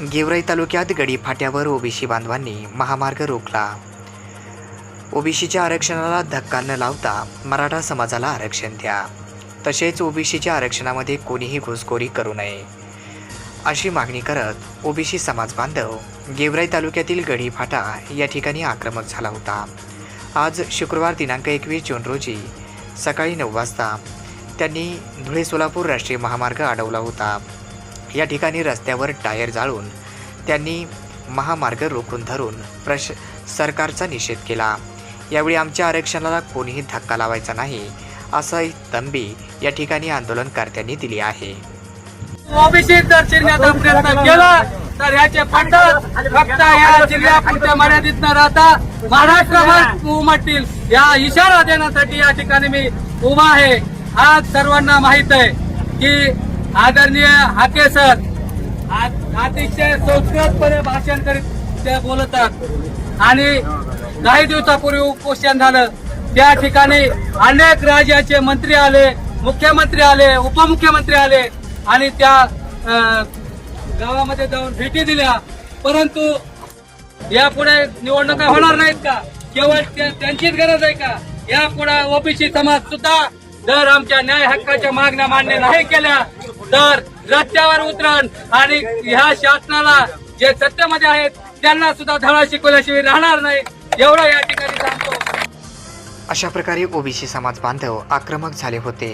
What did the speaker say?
गेवराई तालुक्यात गडी फाट्यावर ओबीसी बांधवांनी महामार्ग रोखला. ओबीसीच्या आरक्षणाला धक्का न लावता मराठा समाजाला आरक्षण द्या. तसेच ओबीसीच्या आरक्षणामध्ये कोणीही घुसखोरी करू नये. अशी मागणी करत ओबीसी समाज बांधव गेवराई तालुक्यातील गडी फाटा या ठिकाणी आक्रमक झाला होता. आज शुक्रवार दिनांक एकवीस जून रोजी सकाळी नऊ वाजता त्यांनी धुळे सोलापूर राष्ट्रीय महामार्ग अडवला होता. या ठिकाणी रस्त्यावर टायर जाळून त्यांनी महामार्ग रोखून धरून प्रश सरकारचा निषेध केला. यावेळी आमच्या आरक्षणाला कोणीही धक्का लावायचा नाही असाही तंबी या ठिकाणी आंदोलनकर्त्यांनी दिली आहे. ओबीसी जर प्रयत्न केला तर याचे पडतात फक्त या जिल्ह्यापुरत्या मर्यादित न राहता महाराष्ट्रभर उमटतील. या इशारा देण्यासाठी या ठिकाणी मी उभा आहे. आज सर्वांना माहीत आहे की आदरणीय हाके सर आ- अतिशय संस्कृतपणे भाषण करीत ते बोलतात आणि काही दिवसापूर्वी उपोषण झालं. त्या ठिकाणी अनेक राज्याचे मंत्री आले मुख्यमंत्री आले उपमुख्यमंत्री आले आणि त्या गावामध्ये जाऊन भेटी दिल्या. परंतु यापुढे निवडणुका होणार नाहीत का? केवळ त्या- त्यांचीच गरज आहे का? यापुढे ओबीसी समाज सुद्धा जर आमच्या न्याय हक्काच्या मागण्या मान्य नाही केल्या. तर रस्त्यावर उतरण आणि ह्या शासनाला जे सत्तेमध्ये आहेत त्यांना सुद्धा धडा शिकवल्याशिवाय राहणार नाही. एवढं या ठिकाणी सांगतो. अशा प्रकारे ओबीसी समाज बांधव आक्रमक झाले होते.